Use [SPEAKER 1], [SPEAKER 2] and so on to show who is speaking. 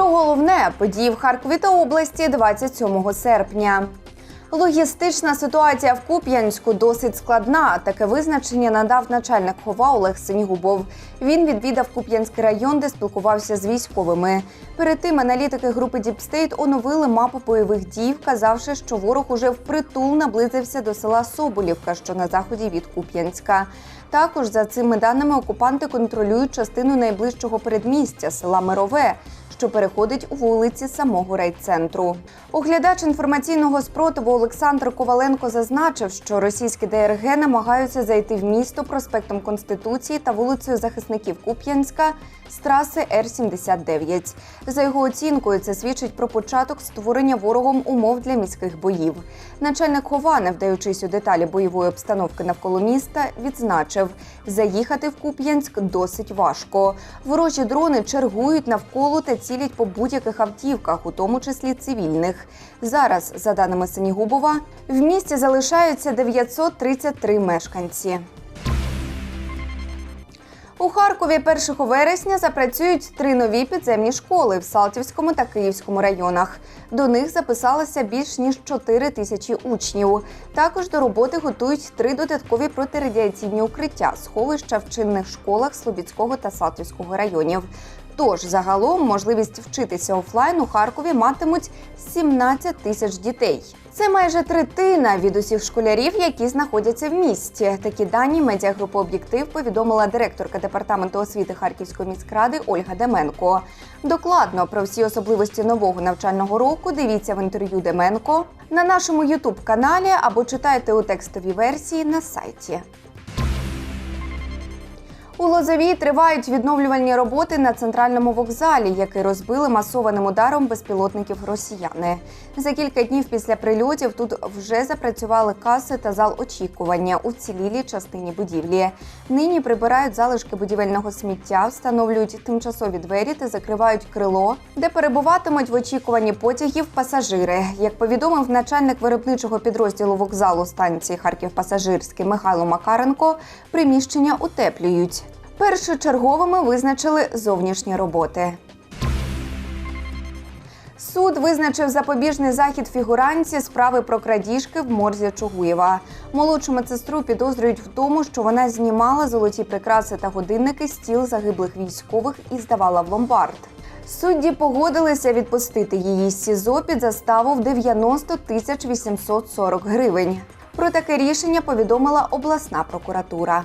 [SPEAKER 1] Про головне події в Харкові та області 27 серпня. Логістична ситуація в Куп'янську досить складна. Таке визначення надав начальник хова Олег Синігубов. Він відвідав Куп'янський район, де спілкувався з військовими. Перед тим аналітики групи Діпстейт оновили мапу бойових дій, вказавши, що ворог уже впритул наблизився до села Соболівка, що на заході від Куп'янська. Також за цими даними окупанти контролюють частину найближчого передмістя села Мирове що переходить у вулиці самого райцентру. Оглядач інформаційного спротиву Олександр Коваленко зазначив, що російські ДРГ намагаються зайти в місто проспектом Конституції та вулицею захисників Куп'янська з траси Р-79. За його оцінкою, це свідчить про початок створення ворогом умов для міських боїв. Начальник Хова, не вдаючись у деталі бойової обстановки навколо міста, відзначив, заїхати в Куп'янськ досить важко. Ворожі дрони чергують навколо та цілять по будь-яких автівках, у тому числі цивільних. Зараз, за даними Сенігубова, в місті залишаються 933 мешканці. У Харкові 1 вересня запрацюють три нові підземні школи в Салтівському та Київському районах. До них записалося більш ніж 4 тисячі учнів. Також до роботи готують три додаткові протирадіаційні укриття, сховища в чинних школах Слобідського та Салтівського районів. Тож загалом можливість вчитися офлайн у Харкові матимуть 17 тисяч дітей. Це майже третина від усіх школярів, які знаходяться в місті. Такі дані медіагрупи об'єктив повідомила директорка департаменту освіти Харківської міськради Ольга Деменко. Докладно про всі особливості нового навчального року дивіться в інтерв'ю Деменко на нашому ютуб каналі або читайте у текстовій версії на сайті. У Лозовій тривають відновлювальні роботи на центральному вокзалі, який розбили масованим ударом безпілотників росіяни. За кілька днів після прильотів тут вже запрацювали каси та зал очікування у цілілій частині будівлі. Нині прибирають залишки будівельного сміття, встановлюють тимчасові двері та закривають крило, де перебуватимуть в очікуванні потягів пасажири. Як повідомив начальник виробничого підрозділу вокзалу станції Харків Пасажирський Михайло Макаренко, приміщення утеплюють. Першочерговими визначили зовнішні роботи. Суд визначив запобіжний захід фігуранці справи про крадіжки в морзі Чугуєва. Молодшу медсестру підозрюють в тому, що вона знімала золоті прикраси та годинники з тіл загиблих військових і здавала в ломбард. Судді погодилися відпустити її з СІЗО під заставу в 90 тисяч 840 гривень. Про таке рішення повідомила обласна прокуратура.